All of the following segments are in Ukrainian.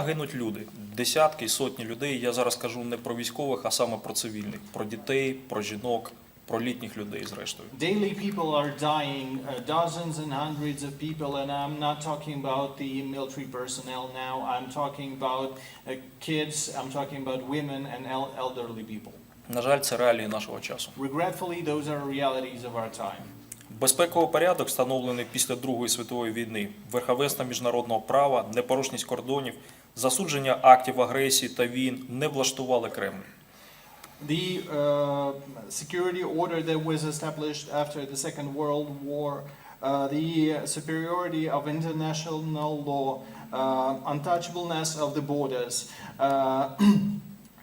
Гинуть люди, десятки, сотні людей. Я зараз кажу не про військових, а саме про цивільних, про дітей, про жінок, про літніх людей, зрештою. Daily people are dying, uh, dozens and hundreds of people, and I'm not talking about the military personnel now. I'm talking about uh, kids, I'm talking about women and elderly people. На жаль, це реалії нашого часу. Regretfully, those are realities of our time. Безпековий порядок, встановлений після Другої світової війни, верховенство міжнародного права, непорушність кордонів, засудження актів агресії та війн не влаштували Кремль. The uh, security order that was established after the Second World War, uh, the superiority of international law, uh, untouchableness of the borders, uh,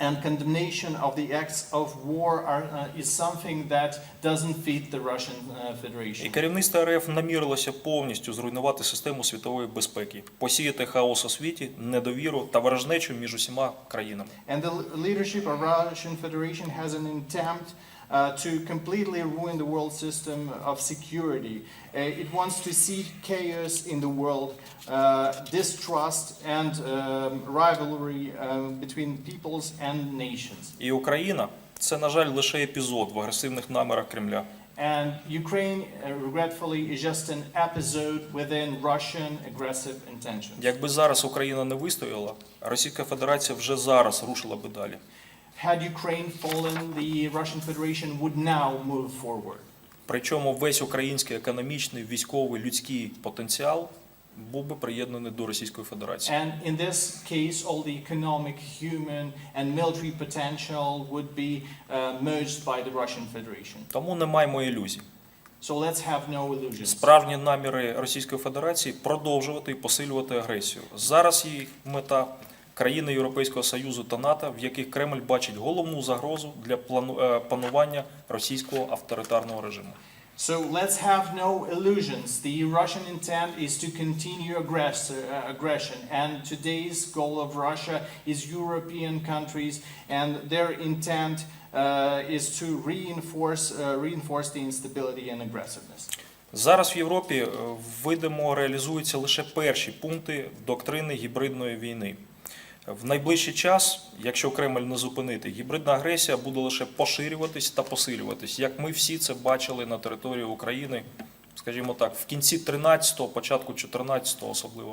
and condemnation of the acts of war are, uh, is something that doesn't fit the Russian uh, Federation. І керівництво РФ намірилося повністю зруйнувати систему світової безпеки, посіяти хаос у світі, недовіру та ворожнечу між усіма країнами. And the leadership of Russian Federation has an intent uh, to completely ruin the world system of security. Uh, it wants to see chaos in the world, uh, distrust and um, rivalry um, between peoples and nations. І Україна це, на жаль, лише епізод в агресивних намірах Кремля. And Ukraine, uh, regretfully, is just an episode within Russian aggressive intentions. Якби зараз Україна не вистояла, Російська Федерація вже зараз рушила би далі. Had Ukraine fallen, the Russian Federation would now move forward. Причому весь український економічний, військовий, людський потенціал був би приєднаний до Російської Федерації. And in this case, all the economic, human, and military potential would be uh, merged by the Russian Federation. Тому не маємо ілюзій. So let's have no illusions. Справжні наміри Російської Федерації продовжувати і посилювати агресію. Зараз їх мета країни Європейського Союзу та НАТО, в яких Кремль бачить головну загрозу для е, панування російського авторитарного режиму. So let's have no illusions. The Russian intent is to continue aggress- uh, aggression, and today's goal of Russia is European countries, and their intent uh, is to reinforce uh, reinforce the instability and aggressiveness. Зараз в Європі е, видимо реалізуються лише перші пункти доктрини гібридної війни. В найближчий час, якщо Кремль не зупинити, гібридна агресія буде лише поширюватись та посилюватись, як ми всі це бачили на території України, скажімо так, в кінці 13-го, початку 14-го особливо.